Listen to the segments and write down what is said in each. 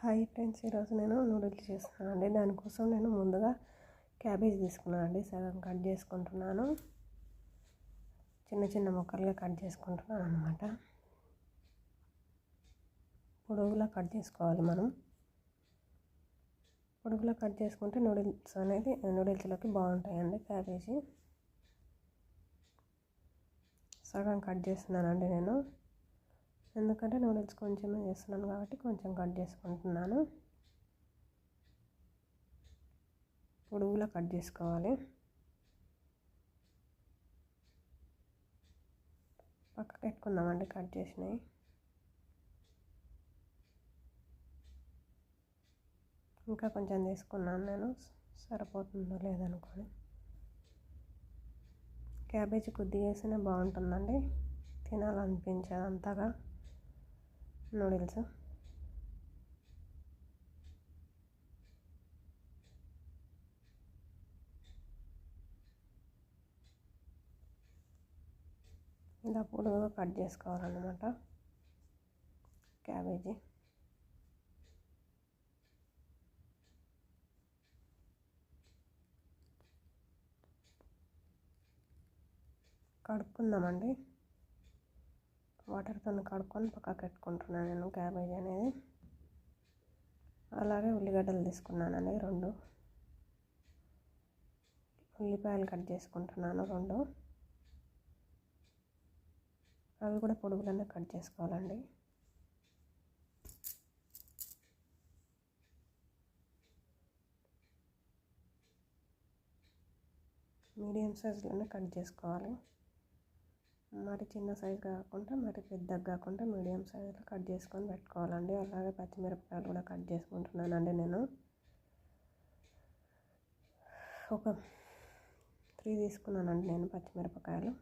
Hi friends ఈరోజు నేను noodles చేస్తున్నాను అండి. దానికోసం నేను ముందుగా క్యాబేజ్ తీసుకున్నాను అండి. సగం కట్ చేసుకుంటున్నాను. చిన్న చిన్న ముక్కలుగా కట్ చేసుకుంటున్నాను అనమాట పొడుగులా కట్ చేసుకోవాలి మనం. పొడుగులా కట్ చేసుకుంటే నూడిల్స్ అనేది నూడిల్స్లోకి బాగుంటాయండి క్యాబేజీ. సగం కట్ చేస్తున్నానండి నేను. ఎందుకంటే నూడిల్స్ కొంచెమే చేస్తున్నాను కాబట్టి కొంచెం కట్ చేసుకుంటున్నాను. పొడుగులా కట్ చేసుకోవాలి. పక్కకు పెట్టుకుందామండి కట్ చేసినవి. ఇంకా కొంచెం తీసుకున్నాను నేను. సరిపోతుందో లేదనుకోని. క్యాబేజీ కొద్దిగా వేసినా బాగుంటుందండి. తినాలనిపించదు అంతగా. నూడిల్స్ ఇలా పొడుగుగా కట్ చేసుకోవాలన్నమాట. క్యాబేజీ. కడుక్కుందామండి. వాటర్తో కడుక్కొని పక్కకు పెట్టుకుంటున్నాను నేను క్యాబేజ్ అనేది. అలాగే ఉల్లిగడ్డలు తీసుకున్నానండి రెండు. ఉల్లిపాయలు కట్ చేసుకుంటున్నాను రెండు. అవి కూడా పొడుగులనే కట్ చేసుకోవాలండి. మీడియం సైజులోనే కట్ చేసుకోవాలి. మరి చిన్న సైజ్ కాకుండా మరి పెద్దగా కాకుండా మీడియం సైజులో కట్ చేసుకొని పెట్టుకోవాలండి. అలాగే పచ్చిమిరపకాయలు కూడా కట్ చేసుకుంటున్నానండి నేను. ఒక త్రీ తీసుకున్నానండి నేను పచ్చిమిరపకాయలు.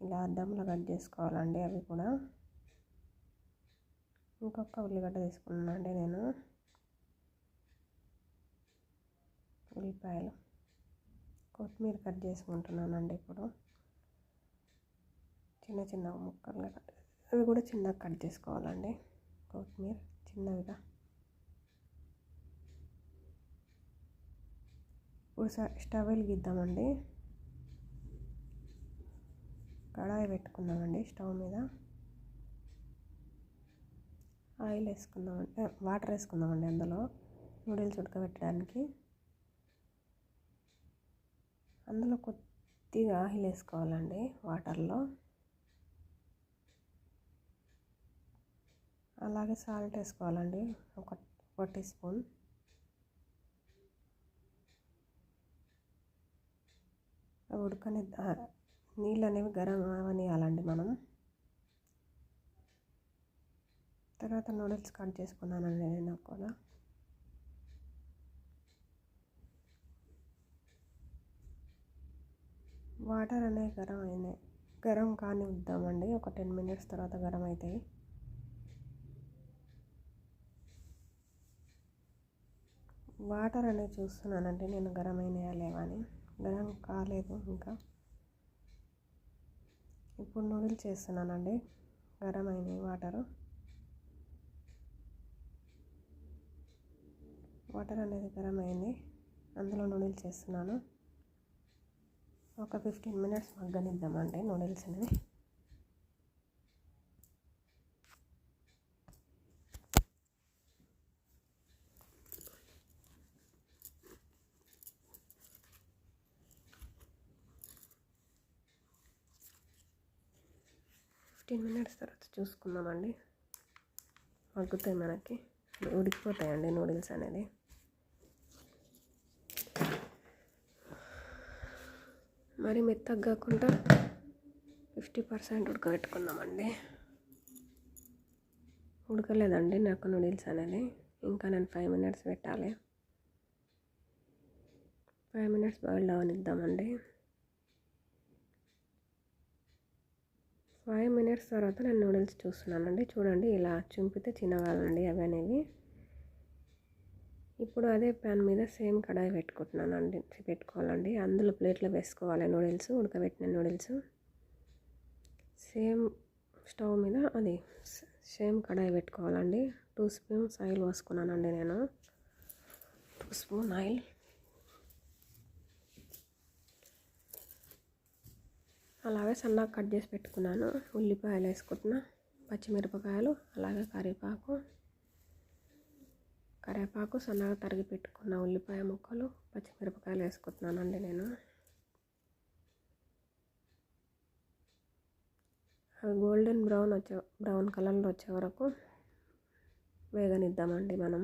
ఇలా అద్దంలో కట్ చేసుకోవాలండి అవి కూడా. ఇంకొక ఉల్లిగడ్డ తీసుకున్నానండి నేను. ఉల్లిపాయలు. కొత్తిమీర కట్ చేసుకుంటున్నానండి ఇప్పుడు. చిన్న చిన్న ముక్కలుగా కట్ అవి కూడా చిన్నగా కట్ చేసుకోవాలండి. కొత్తిమీర చిన్నవిగా. ఇప్పుడు స్టవ్ వెలిగిద్దామండి. కడాయి పెట్టుకుందామండి స్టవ్ మీద. ఆయిల్ వేసుకుందామంటే వాటర్ వేసుకుందామండి అందులో. నూడిల్స్ ఉడకబెట్టడానికి. అందులో కొద్దిగా ఆయిల్ వేసుకోవాలండి వాటర్లో. అలాగే సాల్ట్ వేసుకోవాలండి. ఒక ఒక టీ స్పూన్. ఉడకని నీళ్ళు అనేవి గరం అవనియాలండి మనం. తర్వాత నూడిల్స్ కట్ చేసుకున్నానండి నేను కూడా. వాటర్ అనేవి గరం అయినాయి. గరం కానివద్దామండి ఒక టెన్ మినిట్స్ తర్వాత గరం అవుతాయి వాటర్ అనేది చూస్తున్నానండి నేను గరం అయినాయా లేవా అని. గరం కాలేదు ఇంకా. ఇప్పుడు నూడిల్స్ చేస్తున్నానండి. గరం అయినాయి వాటరు. వాటర్ అనేది గరం అయింది అందులో నూడిల్స్ చేస్తున్నాను. ఒక ఫిఫ్టీన్ మినిట్స్ మగ్గనిద్దామండి నూడిల్స్ని ఫిఫ్టీన్ మినిట్స్ తర్వాత చూసుకుందామండి. మగ్గుతాయి మనకి. ఉడికిపోతాయండి నూడిల్స్ అనేది. మరి మెత్తగా కాకుండా ఫిఫ్టీ పర్సెంట్ ఉడకబెట్టుకుందామండి. ఉడకలేదండి నాకు నూడిల్స్ అనేది. ఇంకా నేను ఫైవ్ మినిట్స్ పెట్టాలి. ఫైవ్ మినిట్స్ బాయిల్ అవనిద్దామండి. ఫైవ్ మినిట్స్ తర్వాత నేను నూడిల్స్ చూస్తున్నానండి. చూడండి ఇలా చుంపితే చిన్నవాళ్ళండి అవి అనేవి. ఇప్పుడు అదే ప్యాన్ మీద సేమ్ కడాయి పెట్టుకుంటున్నాను అండి పెట్టుకోవాలండి. అందులో ప్లేట్లో వేసుకోవాలి నూడిల్స్ ఉడకబెట్టిన నూడిల్స్. సేమ్ స్టవ్ మీద అది సేమ్ కడాయి పెట్టుకోవాలండి. టూ స్పూన్స్ ఆయిల్ పోసుకున్నానండి నేను. Two spoon oil. అలాగే సన్నగా కట్ చేసి పెట్టుకున్నాను. ఉల్లిపాయలు వేసుకుంటున్నా పచ్చిమిరపకాయలు అలాగే కరివేపాకు. కరివేపాకు సన్నగా తరిగి పెట్టుకున్న ఉల్లిపాయ ముక్కలు పచ్చిమిరపకాయలు వేసుకుంటున్నానండి నేను. అవి గోల్డెన్ బ్రౌన్ వచ్చే బ్రౌన్ కలర్లో వచ్చే వరకు వేగనిద్దామండి మనం.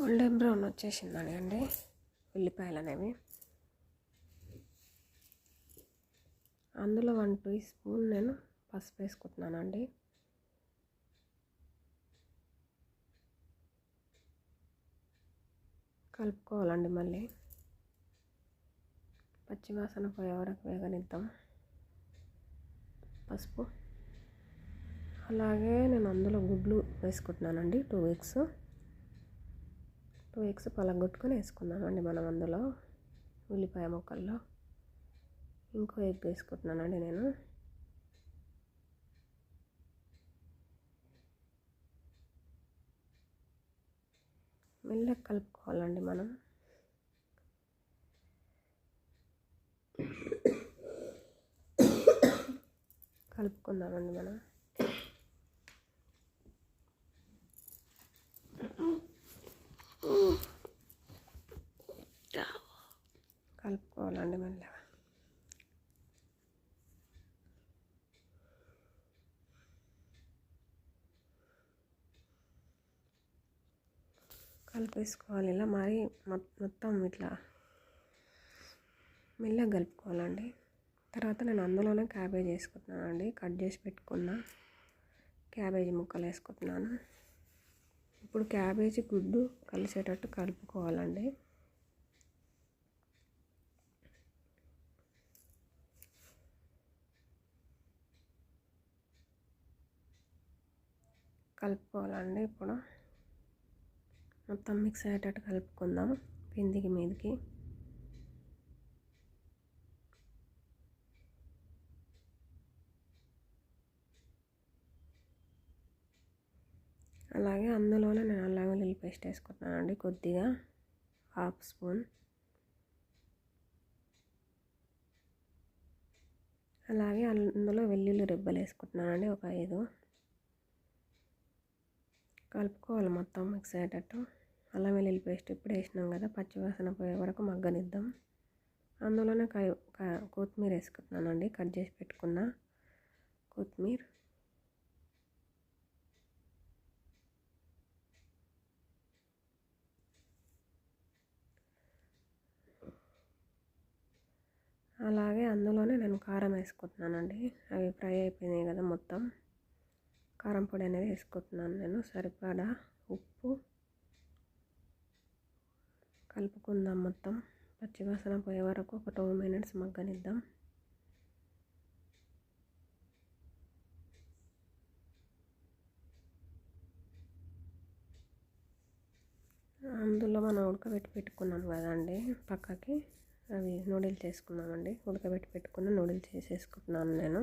గోల్డెన్ బ్రౌన్ వచ్చేసిందని అండి. ఉల్లిపాయలు అనేవి అందులో వన్ టీ స్పూన్ నేను పసుపు వేసుకుంటున్నానండి. కలుపుకోవాలండి మళ్ళీ. పచ్చివాసన పోయే వరకు వేగనిద్దాం. పసుపు. అలాగే నేను అందులో గుడ్లు వేసుకుంటున్నానండి టూ వీక్స్ టూ ఎగ్స్ పలగొట్టుకొని వేసుకుందామండి మనం అందులో ఉల్లిపాయ ముక్కల్లో. ఇంకో ఎగ్ వేసుకుంటున్నానండి నేను. మెల్లగా కలుపుకోవాలండి మనం. కలుపుకుందామండి మనం కలుపుకోవాలండి మెల్లగా కలిపేసుకోవాలి. ఇలా మరి మొత్తం ఇట్లా మెల్లగా కలుపుకోవాలండి. తర్వాత నేను అందులోనే క్యాబేజ్ వేసుకుంటున్నానండి. కట్ చేసి పెట్టుకున్న క్యాబేజీ ముక్కలు వేసుకుంటున్నాను. ఇప్పుడు క్యాబేజీ గుడ్డు కలిసేటట్టు కలుపుకోవాలండి. కలుపుకోవాలండి ఇప్పుడు. మొత్తం మిక్స్ అయ్యేటట్టు కలుపుకుందాం కిందికి మీదికి. అలాగే అందులోనే నేను అల్లం వెల్లుల్లి పేస్ట్ వేసుకుంటున్నానండి కొద్దిగా హాఫ్ స్పూన్ అలాగే అందులో వెల్లుల్లి రెబ్బలు వేసుకుంటున్నానండి ఒక ఐదు. కలుపుకోవాలి మొత్తం మిక్స్ అయ్యేటట్టు. అల్లం వెల్లుల్లి పేస్ట్ ఇప్పుడు వేసినాం కదా పచ్చివాసన పోయే వరకు మగ్గనిద్దాం. అందులోనే కొత్తిమీర వేసుకుంటున్నానండి కట్ చేసి పెట్టుకున్న కొత్తిమీర. అలాగే అందులోనే నేను కారం వేసుకుంటున్నానండి అవి ఫ్రై అయిపోయినాయి కదా మొత్తం. కారం పొడి అనేది వేసుకుంటున్నాను నేను సరిపడా ఉప్పు. కలుపుకుందాం మొత్తం. పచ్చివాసన పోయే వరకు ఒక టూ మినిట్స్ మగ్గనిద్దాం. అందులో మనం ఉడకబెట్టి పెట్టుకున్నాం కదండి పక్కకి. అవి నూడిల్స్ వేసుకున్నామండి ఉడకబెట్టి పెట్టుకున్న నూడిల్స్ వేసేసుకుంటున్నాను నేను.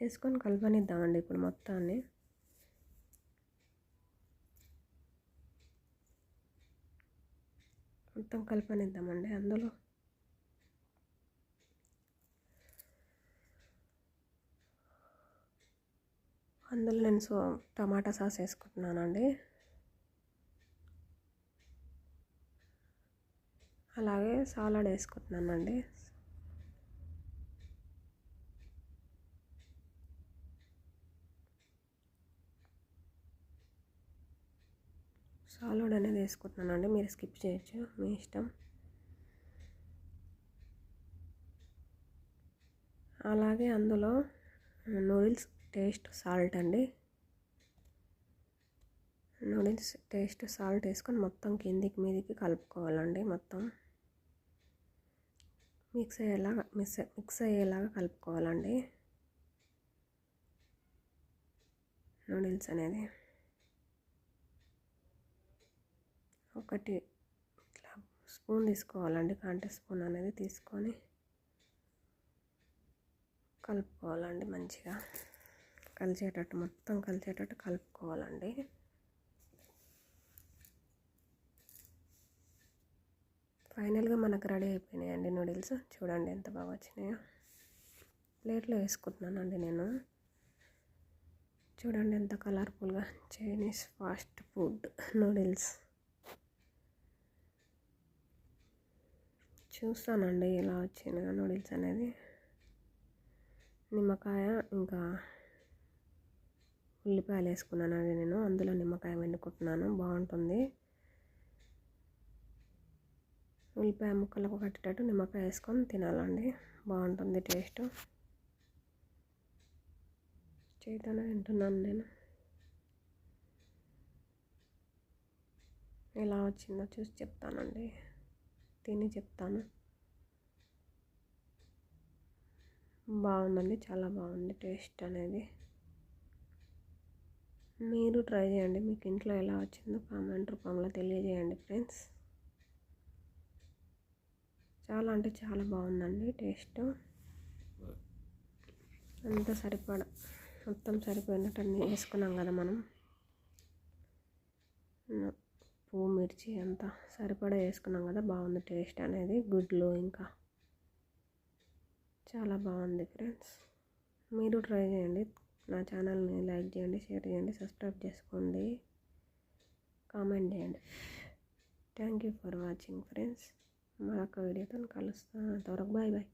వేసుకొని కలపనిద్దామండి ఇప్పుడు మొత్తాన్ని. మొత్తం కలపనిద్దామండి అందులో. అందులో నేను సో టమాటా సాస్ వేసుకుంటున్నానండి. అలాగే సాలాడ్ వేసుకుంటున్నానండి. సాలోడ్ అనేది వేసుకుంటున్నానండి మీరు స్కిప్ చేయొచ్చు. మీ ఇష్టం. అలాగే అందులో నూడిల్స్ టేస్ట్ సాల్ట్ అండి. నూడిల్స్ టేస్ట్ సాల్ట్ వేసుకొని మొత్తం కిందికి మీదికి కలుపుకోవాలండి మొత్తం. మిక్స్ అయ్యేలాగా మిక్స్ మిక్స్ అయ్యేలాగా కలుపుకోవాలండి. నూడిల్స్ అనేది. ఒకటి ఇట్లా స్పూన్ తీసుకోవాలండి కాంటే స్పూన్ అనేది తీసుకొని కలుపుకోవాలండి మంచిగా. కలిసేటట్టు మొత్తం కలిసేటట్టు కలుపుకోవాలండి. ఫైనల్గా మనకు రెడీ అయిపోయినాయండి నూడిల్స్. చూడండి ఎంత బాగా వచ్చినాయో. ప్లేట్లో వేసుకుంటున్నానండి నేను. చూడండి ఎంత కలర్ఫుల్గా చైనీస్ ఫాస్ట్ ఫుడ్ నూడిల్స్. చూస్తానండి ఎలా వచ్చిందో నూడిల్స్ అనేది. నిమ్మకాయ ఇంకా ఉల్లిపాయలు వేసుకున్నాను అది నేను అందులో నిమ్మకాయ వండుకుంటున్నాను బాగుంటుంది. ఉల్లిపాయ ముక్కలకు కట్టేటట్టు నిమ్మకాయ వేసుకొని తినాలండి బాగుంటుంది టేస్ట్. చేతనే తింటున్నాను నేను. ఎలా వచ్చిందో చూసి చెప్తానండి. తిని చెప్తాను. బాగుందండి చాలా బాగుంది టేస్ట్ అనేది. మీరు ట్రై చేయండి మీకు ఇంట్లో ఎలా వచ్చిందో కామెంట్ రూపంలో తెలియజేయండి ఫ్రెండ్స్. చాలా అంటే చాలా బాగుందండి టేస్ట్. అంతా సరిపడా మొత్తం సరిపోయినట్టు అన్నీ వేసుకున్నాం కదా మనం. పువ్వు మిర్చి అంతా సరిపడా వేసుకున్నాం కదా బాగుంది టేస్ట్ అనేది. గుడ్లు ఇంకా. చాలా బాగుంది ఫ్రెండ్స్. మీరు ట్రై చేయండి. నా ఛానల్ని లైక్ చేయండి షేర్ చేయండి సబ్స్క్రైబ్ చేసుకోండి. కామెంట్ చేయండి. Thank you for watching friends మరొక వీడియోతో కలుస్తాను అంతవరకు బాయ్ బాయ్.